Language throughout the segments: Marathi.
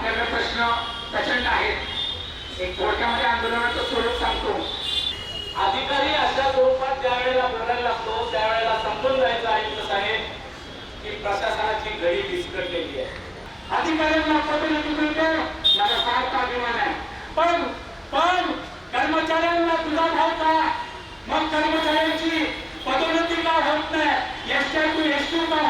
आपल्याकडे प्रश्न प्रचंड आहेत. एक थोडक्यामध्ये आंदोलनाचं स्वरूप सांगतो. अधिकारी अशा स्वरूपात ज्या वेळेला बोलायला लागतो त्यावेळेला समजून जायचं आयुक्त साहेब की प्रशासनाची घडी विस्कटलेली आहे. अधिकाऱ्यांना पदोन्नती मिळते मला फार अभिमान आहे. पण पण कर्मचाऱ्यांना तुझा भाव का? मग कर्मचाऱ्यांची पदोन्नती का होत नाही? एस टू एस टू का?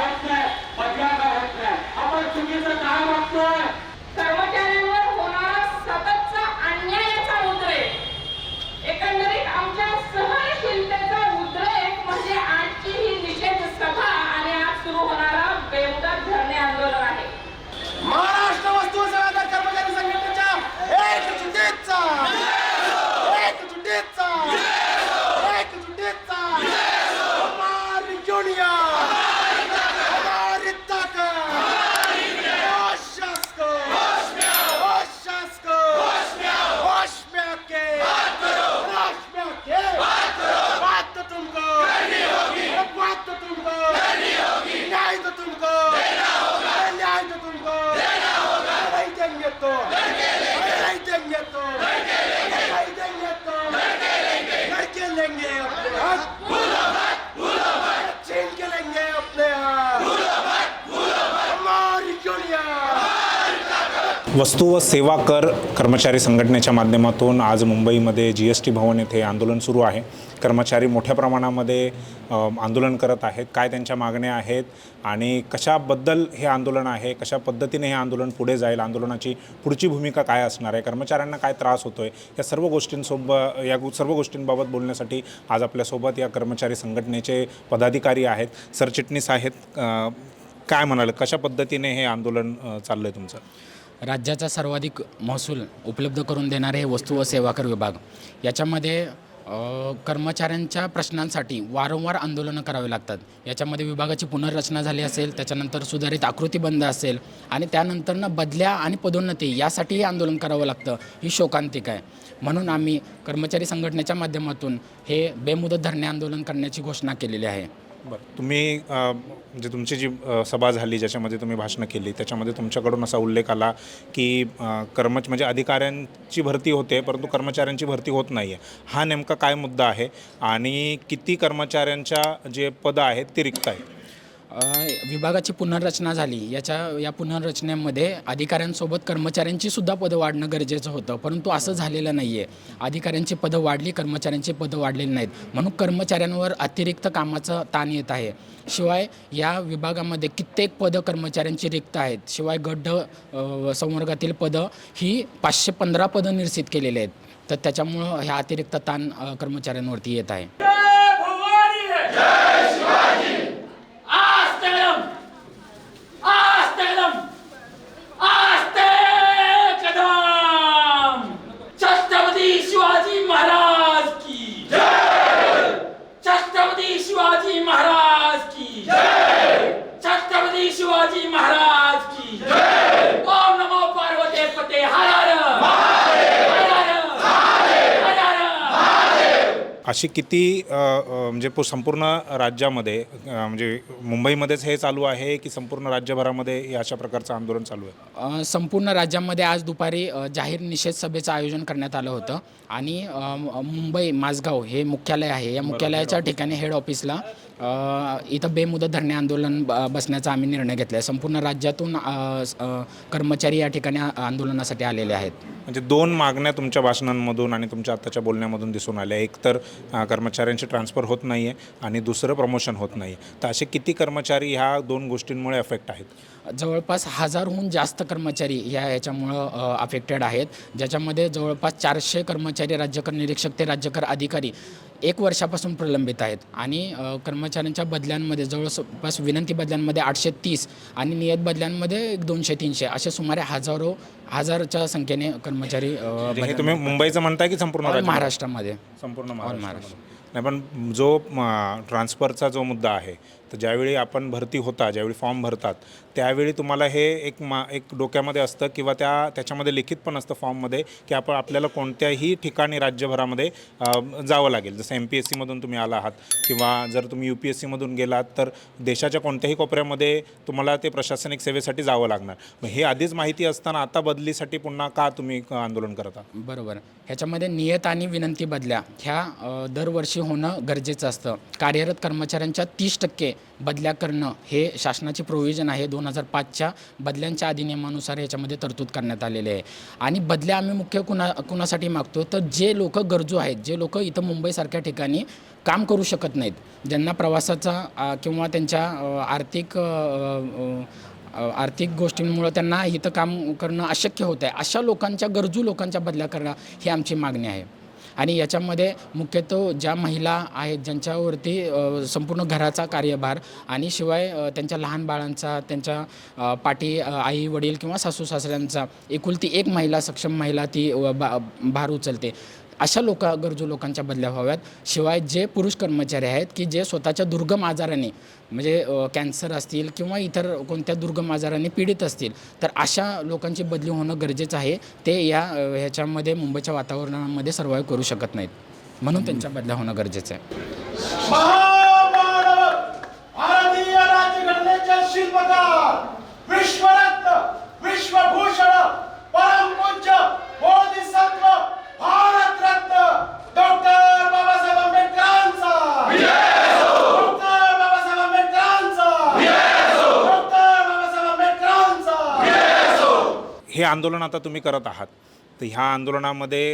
Sen denge yaptılar. वस्तू व सेवा कर कर्मचारी संघटनेच्या माध्यमातून आज मुंबईमध्ये जी एस टी भवन येथे आंदोलन सुरू आहे. कर्मचारी मोठ्या प्रमाणामध्ये आंदोलन करत आहेत. काय त्यांच्या मागण्या आहेत आणि कशाबद्दल हे आंदोलन आहे कशा पद्धतीने हे आंदोलन पुढे जाईल आंदोलनाची पुढची भूमिका काय असणार आहे कर्मचाऱ्यांना काय त्रास होतो आहे या सर्व गोष्टींसोबत या सर्व गोष्टींबाबत बोलण्यासाठी आज आपल्यासोबत या कर्मचारी संघटनेचे पदाधिकारी आहेत सरचिटणीस आहेत. काय म्हणाल कशा पद्धतीने हे आंदोलन चाललं आहे तुमचं? राज्याचा सर्वाधिक महसूल उपलब्ध करून देणारे हे वस्तू व सेवा कर विभाग. याच्यामध्ये कर्मचाऱ्यांच्या प्रश्नांसाठी वारंवार आंदोलनं करावे लागतात. याच्यामध्ये विभागाची पुनर्रचना झाली असेल त्याच्यानंतर सुधारित आकृतीबंध असेल आणि त्यानंतरनं बदल्या आणि पदोन्नती यासाठीही आंदोलन करावं लागतं ही शोकांतिक आहे. म्हणून आम्ही कर्मचारी संघटनेच्या माध्यमातून हे बेमुदत धरणे आंदोलन करण्याची घोषणा केलेली आहे. बरं. तुम्ही अ, म्हणजे तुमची जी अ, सभा झाली ज्याच्यामध्ये तुम्ही भाषणं केली त्याच्यामध्ये तुमच्याकडून असा उल्लेख आला की अ, कर्मच म्हणजे अधिकाऱ्यांची भरती होते परंतु कर्मचाऱ्यांची भरती होत नाही आहे हा नेमका काय मुद्दा आहे? आणि किती कर्मचाऱ्यांच्या जे पदं आहेत ती रिक्त आहेत? विभागाची पुनर्रचना झाली. याच्या या पुनर्रचनेमध्ये अधिकाऱ्यांसोबत कर्मचाऱ्यांची सुद्धा पदं वाढणं गरजेचं होतं. परंतु असं झालेलं नाही आहे अधिकाऱ्यांची पदं वाढली कर्मचाऱ्यांची पदं वाढलेली नाहीत. म्हणून कर्मचाऱ्यांवर अतिरिक्त कामाचं ताण येत आहे. शिवाय या विभागामध्ये कित्येक पदं कर्मचाऱ्यांची रिक्त आहेत. शिवाय गड्ड संवर्गातील पदं ही पाचशे पंधरा पदं निश्चित केलेली आहेत. तर त्याच्यामुळं ह्या अतिरिक्त ताण कर्मचाऱ्यांवरती येत आहे. भवानी अशी किती म्हणजे पु- संपूर्ण राज्यामध्ये म्हणजे मुंबईमध्येच हे चालू आहे की संपूर्ण राज्यभरामध्ये हे अशा प्रकारचं आंदोलन चालू आहे? संपूर्ण राज्यामध्ये आज दुपारी जाहीर निषेध सभेचं आयोजन करण्यात आलं होतं आणि मुंबई माझगाव हे मुख्यालय आहे. या मुख्यालयाच्या ठिकाणी हेड ऑफिसला इथं बेमुदत धरणे आंदोलन बसण्याचा आम्ही निर्णय घेतला आहे संपूर्ण राज्यातून कर्मचारी या ठिकाणी आंदोलनासाठी आलेले आहेत. म्हणजे दोन मागण्या तुमच्या भाषणांमधून आणि तुमच्या आत्ताच्या बोलण्यामधून दिसून आल्या. एक तर कर्मचाऱ्यांची ट्रान्सफर होत नाही आहे आणि दुसरं प्रमोशन होत नाही तर असे किती कर्मचारी ह्या दोन गोष्टींमुळे अफेक्ट आहेत? जवळपास हजारहून जास्त कर्मचारी या याच्यामुळं अफेक्टेड आहेत. ज्याच्यामध्ये जवळपास चारशे कर्मचारी राज्यकर निरीक्षक ते राज्यकर अधिकारी एक वर्षापासून प्रलंबित आहेत. आणि कर्मचाऱ्यांच्या बदल्यांमध्ये जवळपास विनंती बदल्यांमध्ये आठशे तीस आणि नियत बदल्यांमध्ये एक दोनशे तीनशे असे सुमारे हजारो हजारच्या संख्येने कर्मचारी हे तुम्ही मुंबईचं म्हणताय की संपूर्ण महाराष्ट्रामध्ये. संपूर्ण महाराष्ट्र. नाही पण जो ट्रान्सफरचा जो मुद्दा आहे तर ज्यावेळी आपण भरती होता ज्यावेळी फॉर्म भरतात त्यावेळी तुम्हाला हे एक मा एक डोक्यामध्ये असतं किंवा त्या त्याच्यामध्ये लिखित पण असतं फॉर्ममध्ये की आपण आपल्याला कोणत्याही ठिकाणी राज्यभरामध्ये जावं लागेल. जसं एम पी एस सीमधून तुम्ही आला आहात किंवा जर तुम्ही यू पी एस सीमधून गेलात तर देशाच्या कोणत्याही कोपऱ्यामध्ये तुम्हाला ते प्रशासनिक सेवेसाठी जावं लागणार. मग हे आधीच माहिती असताना आता बदलीसाठी पुन्हा का तुम्ही आंदोलन करता बरोबर. ह्याच्यामध्ये नियत आणि विनंती बदल्या. ह्या दरवर्षी होणं गरजेचं असतं. कार्यरत कर्मचाऱ्यांच्या तीस टक्के बदल्या करणं हे शासनाचे प्रोव्हिजन आहे. दोन हजार पाचच्या बदल्यांच्या अधिनियमानुसार याच्यामध्ये तरतूद करण्यात आलेली आहे. आणि बदल्या आम्ही मुख्य कुणा कुणासाठी मागतो तर जे लोक गरजू आहेत जे लोक इथं मुंबईसारख्या ठिकाणी काम करू शकत नाहीत ज्यांना प्रवासाचा किंवा त्यांच्या आर्थिक आर्थिक गोष्टींमुळं त्यांना इथं काम करणं अशक्य होतं आहे अशा लोकांच्या गरजू लोकांच्या बदल्या करणं ही आमची मागणी आहे. आणि याच्यामध्ये मुख्यतः ज्या महिला आहेत ज्यांच्यावरती संपूर्ण घराचा कार्यभार आणि शिवाय त्यांच्या लहान बाळांचा त्यांच्या पाठी आई वडील किंवा सासू सासऱ्यांचा एकुलती एक महिला सक्षम महिला ती बा भार उचलते. अशा लोक गरजू लोकांच्या बदल्या व्हाव्यात. शिवाय जे पुरुष कर्मचारी आहेत की जे स्वतःच्या दुर्गम आजाराने म्हणजे कॅन्सर असतील किंवा इतर कोणत्या दुर्गम आजाराने पीडित असतील तर अशा लोकांची बदली होणं गरजेचं आहे. ते या ह्याच्यामध्ये मुंबईच्या वातावरणामध्ये सर्वाईव्ह करू शकत नाहीत. म्हणून त्यांच्या बदल्या होणं गरजेचं आहे. विश्वरत्न विश्वभूषण हे आंदोलन आता तुम्ही करत आहात. तर ह्या आंदोलनामध्ये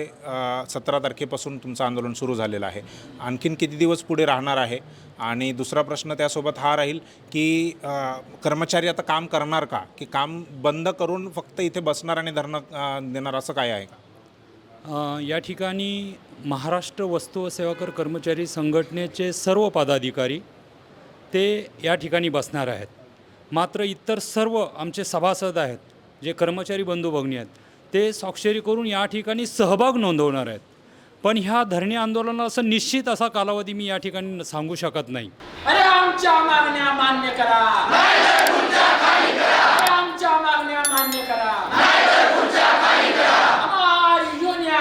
सतरा तारखेपासून तुमचं आंदोलन सुरू झालेलं आहे. आणखीन किती दिवस पुढे राहणार आहे? आणि दुसरा प्रश्न त्यासोबत हा राहील की कर्मचारी आता काम करणार का? की काम बंद करून फक्त इथे बसणार आणि धरणं देणार असं काय आहे का? या ठिकाणी महाराष्ट्र वस्तू व सेवा कर कर्मचारी संघटनेचे सर्व पदाधिकारी ते या ठिकाणी बसणार आहेत. मात्र इतर सर्व आमचे सभासद आहेत. जे कर्मचारी बंधू भगिनी आहेत ते स्वाक्षरी करून या ठिकाणी सहभाग नोंदवणार आहेत. पण ह्या धरणे आंदोलनाला असं निश्चित असा कालावधी मी या ठिकाणी सांगू शकत नाही. अरे आमच्या मागण्या मान्य करा. अरे आमच्या मागण्या मान्य करा हमारी युनियन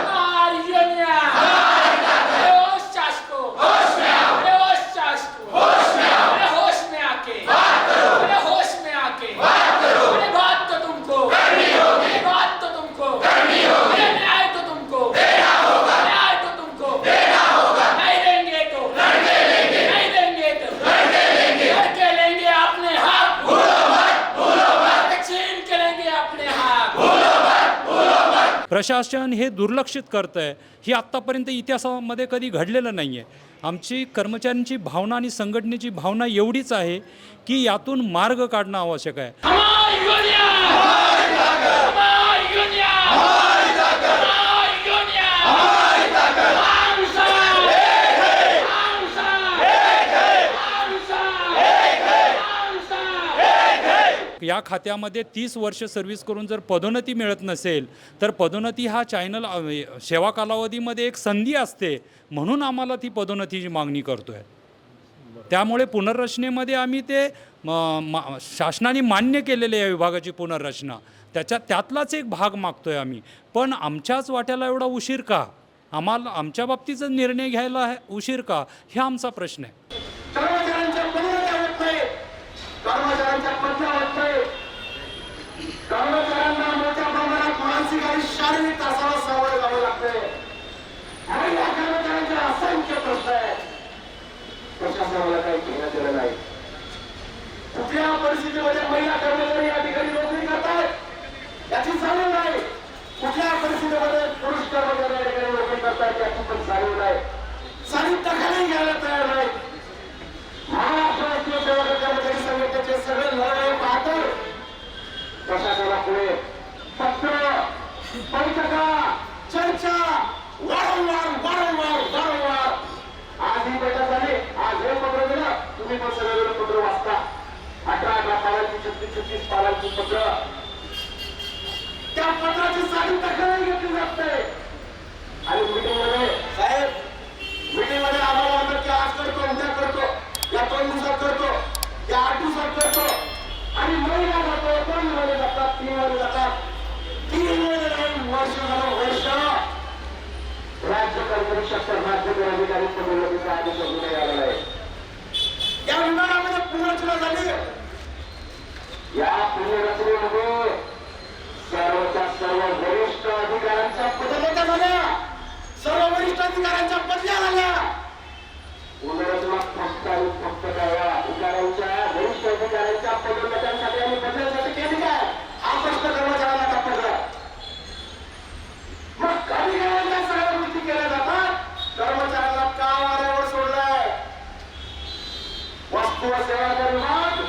हमारी युनियन अरे होश शासको अरे होश शासको अरे होश में आके अरे होश में आके अरे बात तो तुमको अरे बात तो तुमको अरे न्याय तो तुमको न्याय तो तुमको नहीं देंगे तो नहीं देंगे तो लड़के लेंगे अपने हक छीन के लेंगे अपने हक प्रशासन हे दुर्लक्षित करतं आहे ही आत्तापर्यंत इतिहासामध्ये कधी घडलेलं नाही आहे आमची कर्मचाऱ्यांची भावना आणि संघटनेची भावना एवढीच आहे की यातून मार्ग काढणं आवश्यक आहे. या खात्यामध्ये तीस वर्ष सर्व्हिस करून जर पदोन्नती मिळत नसेल तर पदोन्नती हा चॅनल सेवा कालावधीमध्ये एक संधी असते म्हणून आम्हाला ती पदोन्नतीची मागणी करतो आहे त्यामुळे पुनर्रचनेमध्ये आम्ही ते मा- शासनाने मान्य केलेले या विभागाची पुनर्रचना त्याच्या त्यातलाच एक भाग मागतो आहे आम्ही. पण आमच्याच वाट्याला एवढा उशीर का? आम्हाला आमच्या बाबतीचा निर्णय घ्यायला उशीर का? हे आमचा प्रश्न आहे कर्मचाऱ्यांच्या पदोन्नत्या होत नाही कर्मचाऱ्यांच्या पदव्या होत नाही कर्मचाऱ्यांना मोठ्या प्रमाणात मानसिक आणि शारीरिक त्रासाला सामोरे जावं लागतंय आणि या कर्मचाऱ्यांचे असंख्य प्रश्न आहेत प्रशासनाला काही घेणं देणं नाही कुठल्या परिस्थितीमध्ये महिला कर्मचारी या ठिकाणी नोकरी करतायत याची जाणीव नाही कुठल्या परिस्थितीमध्ये पुरुष कर्मचारी या ठिकाणी नोकरी करतायत याची पण जाणीव नाही जाणीव दखलही घ्यायला तयार नाही महाराष्ट्र राष्ट्रीय सेवा कर्मचारी संघटनेचे सगळे लढाई बहादूर प्रशासनापुढे पत्र बैठका चर्चा वारंवार वारंवार वारंवार आज ही बैठक झाली आज हे पत्र दिलं तुम्ही पण सगळेजण पत्र वाचता अठरा अठरा पालांची छत्तीस छत्तीस पालांची पत्र त्या पत्राची साधी दखलही घेतली जात नाही आणि मीटिंगमध्ये साहेब मीटिंगमध्ये आम्हाला म्हणतात की आज करतो उद्या करतो या दोन दिवसात करतो या आठ दिवसात करतो आणि महिना जातो दोन महिने जातात तीन महिने जातात तीन महिने नाही वर्ष झालं वर्ष राज्य कर्मचारी राज्य अधिकारी पदोन्नतीचा आदेश अजूनही आलेला आहे या विभागामध्ये पुनर्रचना झाली या पुनर्रचनेमध्ये सर्वच्या सर्व वरिष्ठ अधिकाऱ्यांच्या पदोन्नत्या झाल्या सर्व बदल्या झाल्या पुनर्रचना फक्त आणि फक्त काय या अधिकाऱ्यांच्या वरिष्ठ अधिकाऱ्यांच्या पदोन्नत्यांसाठी आणि बदल्यासाठी केली काय हा प्रश्न कर्मचाऱ्यांना टाकतो मग अधिकाऱ्यांच्या सगळ्या गोष्टी केल्या जातात कर्मचाऱ्यांना का वाऱ्यावर सोडलाय वस्तू व सेवा कर विभाग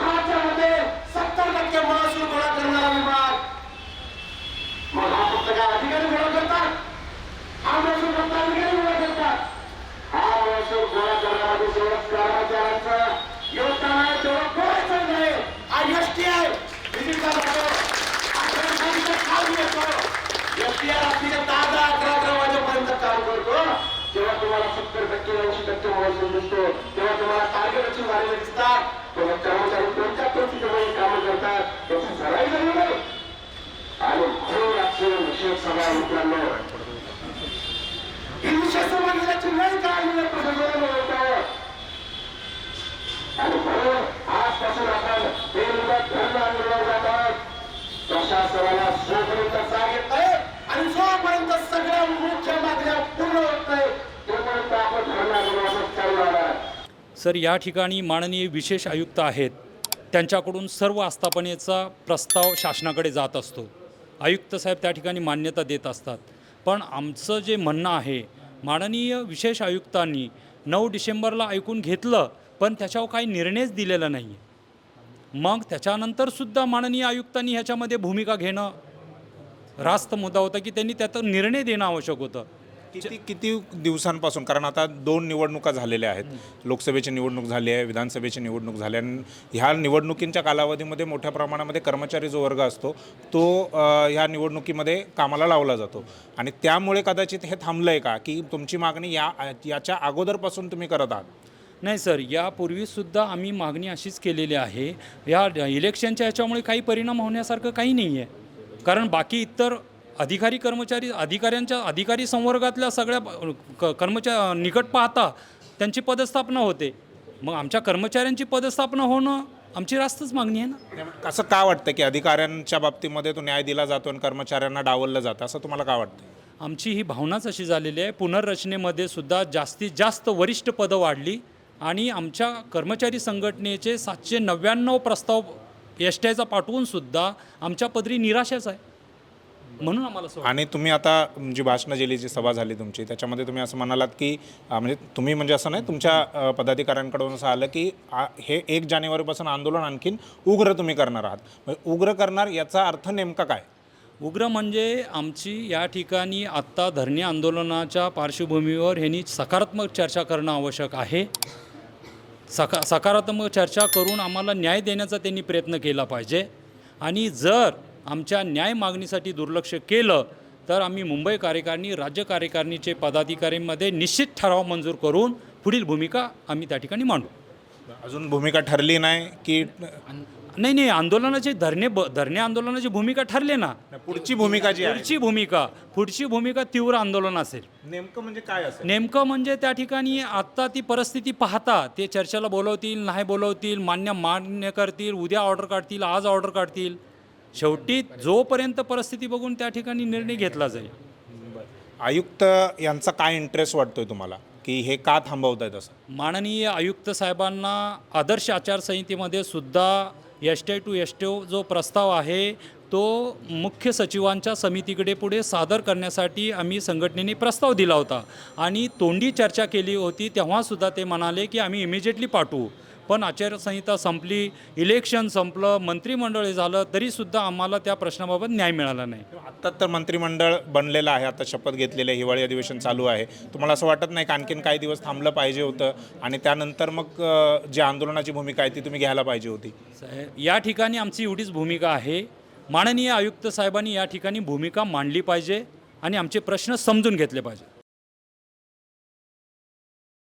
राज्यामध्ये सत्तर टक्के महसूल गोळा करणारा विभाग मग हा फक्त काय अधिकारी गोळा करतात हा महसूल फक्त अधिकारी गोळा करतात हा महसूल गोळा करणारा जेवढं कर्मचाऱ्यांचं योगदान आहे तेवढं कोणाचं नाही हा एसटी आहे विजिटला जातो हा कर्मचारीचा खाली येतो एसटी रात्रीच्या दहा दहा अकरा अकरा वाजेपर्यंत काम करतो जेव्हा तुम्हाला सत्तर टक्के ऐंशी टक्के महसूल दिसतो तेव्हा तुम्हाला टार्गेट अचीव झालेले दिसतात तेव्हा कर्मचारी कोणत्या परिस्थितीमध्ये कामं करतात याची सराई झाली नाही आणि म्हणून आजची आणि म्हणून आजपासून आपण आंदोलन जात आहोत प्रशासनाला जोपर्यंत नाही आणि जोपर्यंत सगळ्या मुख्य मागण्या पूर्ण होत नाही तोपर्यंत आपण आंदोलनाचं चालू राहणार सर या ठिकाणी माननीय विशेष आयुक्त आहेत. त्यांच्याकडून सर्व आस्थापनेचा प्रस्ताव शासनाकडे जात असतो. आयुक्त साहेब त्या ठिकाणी मान्यता देत असतात. पण आमचं जे म्हणणं आहे माननीय विशेष आयुक्तांनी नऊ डिसेंबरला ऐकून घेतलं पण त्याच्यावर काही निर्णयच दिलेला नाही. आहे मग त्याच्यानंतरसुद्धा माननीय आयुक्तांनी ह्याच्यामध्ये भूमिका घेणं रास्त मुद्दा होता की त्यांनी त्यात निर्णय देणं आवश्यक होतं. किती किती दिवसांपासून? कारण आता दोन निवडणुका झालेल्या आहेत. लोकसभेची निवडणूक झाली आहे विधानसभेची निवडणूक झाली आहे. आणि ह्या निवडणुकींच्या कालावधीमध्ये मोठ्या प्रमाणामध्ये कर्मचारी जो वर्ग असतो तो ह्या निवडणुकीमध्ये कामाला लावला जातो. आणि त्यामुळे कदाचित हे थांबलं आहे का? की तुमची मागणी या याच्या अगोदरपासून तुम्ही करत आहात? नाही सर. यापूर्वीसुद्धा आम्ही मागणी अशीच केलेली आहे. या इलेक्शनच्या ह्याच्यामुळे काही परिणाम होण्यासारखं काही नाही आहे कारण बाकी इतर अधिकारी कर्मचारी अधिकाऱ्यांच्या अधिकारी संवर्गातल्या सगळ्या क कर्मचा निकट पाहता त्यांची पदस्थापना होते. मग आमच्या कर्मचाऱ्यांची पदस्थापना होणं आमची रास्तच मागणी आहे ना. असं का वाटतं की अधिकाऱ्यांच्या बाबतीमध्ये तो न्याय दिला जातो आणि कर्मचाऱ्यांना डावललं जातं? असं तुम्हाला का वाटतं? आमची ही भावनाच अशी झालेली आहे. पुनर्रचनेमध्ये सुद्धा जास्तीत जास्त वरिष्ठ पदं वाढली आणि आमच्या कर्मचारी संघटनेचे सातशे नव्याण्णव प्रस्ताव एस टी आयचा पाठवून सुद्धा आमच्या पदरी निराशाच आहे. म्हणून आम्हाला असं वाटतं. आणि तुम्ही आता जी भाषणं दिली जी सभा झाली तुमची त्याच्यामध्ये तुम्ही असं म्हणालात की अं, म्हणजे तुम्ही म्हणजे असं नाही तुमच्या अं, पदाधिकाऱ्यांकडून असं आलं की आ- हे एक जानेवारीपासून आंदोलन आणखीन उग्र तुम्ही करणार आहात. म्हणजे उग्र करणार याचा अर्थ नेमका काय? उग्र म्हणजे आमची या ठिकाणी आत्ता धरणे आंदोलनाच्या पार्श्वभूमीवर ह्यांनी सकारात्मक चर्चा करणं आवश्यक आहे. सका सकारात्मक चर्चा करून आम्हाला न्याय देण्याचा त्यांनी प्रयत्न केला पाहिजे. आणि जर आमच्या न्याय मागणीसाठी दुर्लक्ष केलं तर आम्ही मुंबई कार्यकारिणी राज्य कार्यकारिणीचे पदाधिकारीमध्ये निश्चित ठराव मंजूर करून पुढील भूमिका आम्ही त्या ठिकाणी मांडू. अजून भूमिका ठरली नाही की नाही नाही आंदोलनाचे धरणे ब धरणे आंदोलनाची भूमिका ठरले ना. पुढची भूमिका जी पुढची भूमिका पुढची भूमिका तीव्र आंदोलन असेल. नेमकं म्हणजे काय असेल? नेमकं म्हणजे त्या ठिकाणी आत्ता ती परिस्थिती पाहता ते चर्चेला बोलवतील नाही बोलवतील मान्य मान्य करतील उद्या ऑर्डर काढतील आज ऑर्डर काढतील. शेवटी जोपर्यंत परिस्थिती बघून त्या ठिकाणी निर्णय घेतला जाईल. आयुक्त यांचा काय इंटरेस्ट वाटतोय तुम्हाला? की हे का थांबवत आहेत असं? माननीय आयुक्त साहेबांना आदर्श आचारसंहितेमध्ये सुद्धा S T to S T जो प्रस्ताव आहे तो मुख्य सचिवांच्या समितीकडे पुढे सादर करण्यासाठी आम्ही संघटनेने प्रस्ताव दिला होता. आणि तोंडी चर्चा केली होती तेव्हासुद्धा ते म्हणाले की आम्ही इमिजिएटली पाठवू. पण आचारसंहिता संपली इलेक्शन संपलं मंत्रिमंडळ झालं तरीसुद्धा आम्हाला त्या प्रश्नाबाबत न्याय मिळाला नाही. आत्ता तर मंत्रिमंडळ बनलेलं आहे आता शपथ घेतलेलं आहे हिवाळी अधिवेशन चालू आहे. तुम्हाला असं वाटत नाही का आणखीन काही दिवस थांबलं पाहिजे होतं? आणि त्यानंतर मग जी आंदोलनाची भूमिका आहे ती तुम्ही घ्यायला पाहिजे होती. या ठिकाणी आमची एवढीच भूमिका आहे. माननीय आयुक्त साहेबांनी या ठिकाणी भूमिका मांडली पाहिजे आणि आमचे प्रश्न समजून घेतले पाहिजे.